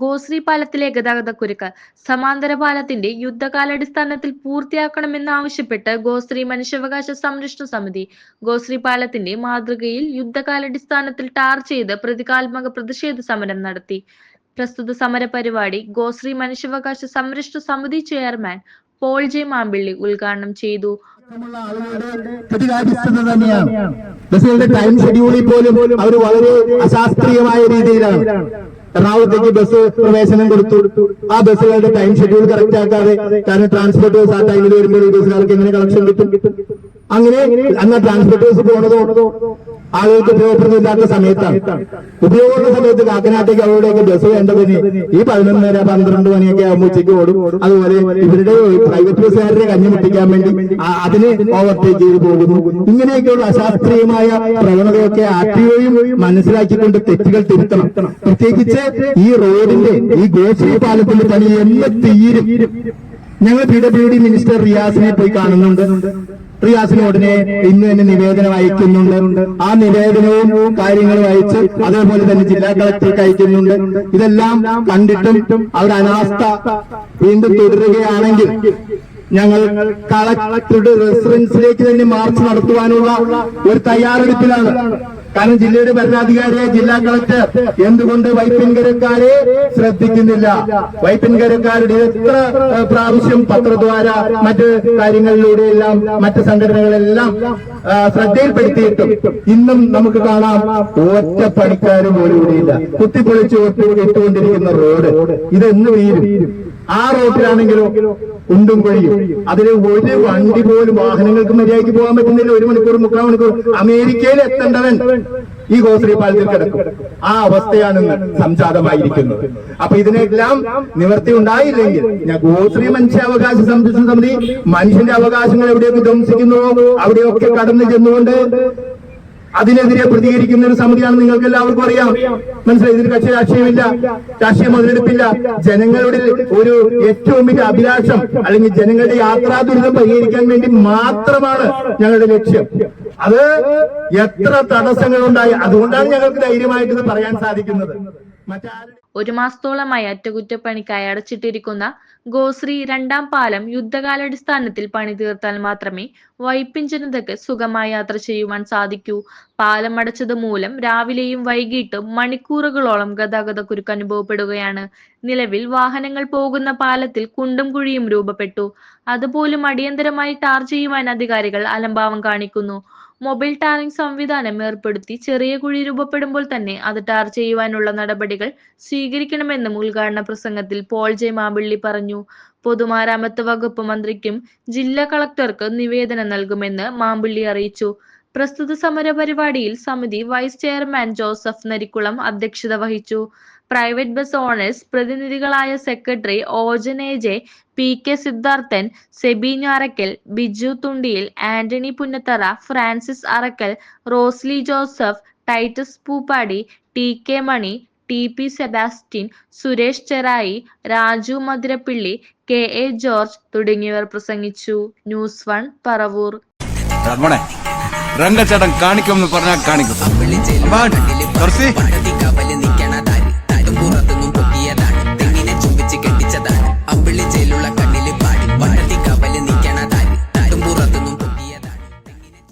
ഗോശ്രീ പാലത്തിലെ ഗതാഗതക്കുരുക്ക് സമാന്തര പാലത്തിന്റെ യുദ്ധകാലാടിസ്ഥാനത്തിൽ പൂർത്തിയാക്കണമെന്നാവശ്യപ്പെട്ട് ഗോശ്രീ മനുഷ്യാവകാശ സംരക്ഷണ സമിതി ഗോശ്രീ പാലത്തിന്റെ മാതൃകയിൽ യുദ്ധകാലാടിസ്ഥാനത്തിൽ ടാർ ചെയ്ത് പ്രതികാത്മക പ്രതിഷേധ സമരം നടത്തി. പ്രസ്തുത സമര പരിപാടി ഗോശ്രീ മനുഷ്യാവകാശ സംരക്ഷണ സമിതി ചെയർമാൻ പോൾ ജെ മാമ്പിള്ളി ഉദ്ഘാടനം ചെയ്തു. തന്നെയാണ്. ടൈം ഷെഡ്യൂളിൽ പോലും അവർ വളരെ അശാസ്ത്രീയമായ രീതിയിലാണ്. എറണാകുളത്തേക്ക് ബസ് പ്രവേശനം കൊടുത്തു. ആ ബസ്സുകളുടെ ടൈം ഷെഡ്യൂൾ കറക്റ്റ് ആക്കാതെ കാരണം ട്രാൻസ്പോർട്ടേഴ്സ് ആ ടൈമിൽ വരുമ്പോൾ ഈ ബസ്സുകാർക്ക് എങ്ങനെ കളക്ഷൻ കിട്ടും? അങ്ങനെ അന്ന് ട്രാൻസ്പോർട്ടേഴ്സ് പോണതോ ആളുകൾക്ക് ഉപയോഗപ്രദമില്ലാത്ത സമയത്താണ്. ഉപയോഗമുള്ള സമയത്ത് കാക്കനാട്ടേക്ക് അവരുടെയൊക്കെ ബസ് വേണ്ടതിന് ഈ പതിനൊന്നര പന്ത്രണ്ട് മണിയൊക്കെ ആകുമ്പോൾ ഉച്ചയ്ക്ക് ഓടും. അതുപോലെ ഇവരുടെ പ്രൈവറ്റ് ബസ്സുകാരുടെ കഞ്ഞി മുട്ടിക്കാൻ വേണ്ടി അതിന് ഓവർടേക്ക് ചെയ്ത് പോകുന്നു. ഇങ്ങനെയൊക്കെയുള്ള അശാസ്ത്രീയമായ പ്രവണതയൊക്കെ ആർട്ടിഒയും മനസ്സിലാക്കിക്കൊണ്ട് തെറ്റുകൾ തിരുത്തണം. പ്രത്യേകിച്ച് ഈ റോഡിന്റെ ഈ ഗോശ്രീ പാലത്തിന്റെ പണി എന്ന് തീരും. ഞങ്ങൾ പി ഡബ്ല്യു ഡി മിനിസ്റ്റർ റിയാസിനെ പോയി കാണുന്നുണ്ട്. റിയാസിനോടിനെ ഇന്ന് തന്നെ നിവേദനം അയക്കുന്നുണ്ട്. ആ നിവേദനവും കാര്യങ്ങളും അയച്ച് അതേപോലെ തന്നെ ജില്ലാ കളക്ടർക്ക് അയക്കുന്നുണ്ട്. ഇതെല്ലാം കണ്ടിട്ടും അവർ അനാസ്ഥ വീണ്ടും തുടരുകയാണെങ്കിൽ ഞങ്ങൾ കളക്ടറുടെ റെസിഡൻസിലേക്ക് തന്നെ മാർച്ച് നടത്തുവാനുള്ള ഒരു തയ്യാറെടുപ്പിലാണ്. കാരണം ജില്ലയുടെ ഭരണാധികാരിയെ ജില്ലാ കളക്ടർ എന്തുകൊണ്ട് വൈപ്പിൻകരക്കാരെ ശ്രദ്ധിക്കുന്നില്ല? വൈപ്പിൻകരക്കാരുടെ എത്ര പ്രാവശ്യം പത്രദ്വാര മറ്റ് കാര്യങ്ങളിലൂടെ എല്ലാം മറ്റ് സംഘടനകളെല്ലാം ശ്രദ്ധയിൽപ്പെടുത്തിയിട്ടും ഇന്നും നമുക്ക് കാണാം ഒറ്റ പണിക്കാർ പോലും ഇവിടെയില്ല കുത്തിപ്പൊളിച്ച് ഇട്ട് ഇട്ടുകൊണ്ടിരിക്കുന്ന റോഡ്. ഇതെന്ന് വീരും ആ റോഡിലാണെങ്കിലോ ഉണ്ടും കൊഴിയും. അതിൽ ഒരു വണ്ടി പോലും വാഹനങ്ങൾക്ക് മര്യാദയ്ക്ക് പോകാൻ പറ്റുന്നില്ല. ഒരു മണിക്കൂർ മുക്കാൽ മണിക്കൂർ. അമേരിക്കയിൽ എത്തേണ്ടവൻ ഈ ഗോശ്രീ പാലത്തിൽ കിടക്കും. ആ അവസ്ഥയാണ് സംജാതമായിരിക്കുന്നത്. അപ്പൊ ഇതിനെല്ലാം നിവർത്തി ഉണ്ടായില്ലെങ്കിൽ ഞാൻ ഗോശ്രീ മനുഷ്യാവകാശ സംരക്ഷണ സമിതി മനുഷ്യന്റെ അവകാശങ്ങൾ എവിടെയൊക്കെ ധ്വംസിക്കുന്നുവോ അവിടെയൊക്കെ കടന്നു ചെന്നുകൊണ്ട് അതിനെതിരെ പ്രതികരിക്കുന്ന ഒരു സമിതിയാണ് നിങ്ങൾക്ക് എല്ലാവർക്കും അറിയാം. മനസ്സിലായി? ഇതിന് കക്ഷി രാഷ്ട്രീയമില്ല. രാഷ്ട്രീയ മുതലെടുപ്പില്ല. ജനങ്ങളുടെ ഒരു ഏറ്റവും വലിയ അഭിലാഷം അല്ലെങ്കിൽ ജനങ്ങളുടെ യാത്രാ ദുരിതം പരിഹരിക്കാൻ വേണ്ടി മാത്രമാണ് ഞങ്ങളുടെ ലക്ഷ്യം. അത് എത്ര തടസ്സങ്ങൾ ഉണ്ടായി അതുകൊണ്ടാണ് ഞങ്ങൾക്ക് ധൈര്യമായിട്ട് പറയാൻ സാധിക്കുന്നത്. ഒരു മാസത്തോളമായി അറ്റകുറ്റപ്പണിക്കായി അടച്ചിട്ടിരിക്കുന്ന ഗോശ്രീ രണ്ടാം പാലം യുദ്ധകാലാടിസ്ഥാനത്തിൽ പണിതീർത്താൽ മാത്രമേ വൈപ്പിൻ ജനതയ്ക്ക് സുഖമായി യാത്ര ചെയ്യുവാൻ സാധിക്കൂ. പാലം അടച്ചത് മൂലം രാവിലെയും വൈകിട്ടും മണിക്കൂറുകളോളം ഗതാഗതക്കുരുക്ക് അനുഭവപ്പെടുകയാണ്. നിലവിൽ വാഹനങ്ങൾ പോകുന്ന പാലത്തിൽ കുണ്ടും കുഴിയും രൂപപ്പെട്ടു. അതുപോലും അടിയന്തരമായി ടാർ ചെയ്യുവാൻ അധികാരികൾ അലംഭാവം കാണിക്കുന്നു. മൊബൈൽ ടാറിംഗ് സംവിധാനം ഏർപ്പെടുത്തി ചെറിയ കുഴി രൂപപ്പെടുമ്പോൾ തന്നെ അത് ടാർ ചെയ്യുവാനുള്ള നടപടികൾ സ്വീകരിക്കണമെന്നും ഉദ്ഘാടന പ്രസംഗത്തിൽ പോൾ ജെ മാമ്പിള്ളി പറഞ്ഞു. പൊതുമരാമത്ത് വകുപ്പ് മന്ത്രിക്കും ജില്ലാ കളക്ടർക്ക് നിവേദനം നൽകുമെന്ന് മാമ്പിള്ളി അറിയിച്ചു. പ്രസ്തുത സമര പരിപാടിയിൽ സമിതി വൈസ് ചെയർമാൻ ജോസഫ് നരിക്കുളം അധ്യക്ഷത വഹിച്ചു. പ്രൈവറ്റ് ബസ് ഓണേഴ്സ് പ്രതിനിധികളായ secretary ഓജനേജെ P K Siddharthan Seby Njarakkal Biju Thundiyil Antony Punnathara Francis Arakkal Rosly Joseph Titus Pooppadi T K Mani T P Sebastian Suresh Cherai Raju Madhurappilly K A George തുടങ്ങിയവർ പ്രസംഗിച്ചു. News one Paravur. രംഗച്ചേട്ടൻ കാണിക്കുമെന്ന് പറഞ്ഞാൽ കാണിക്കും.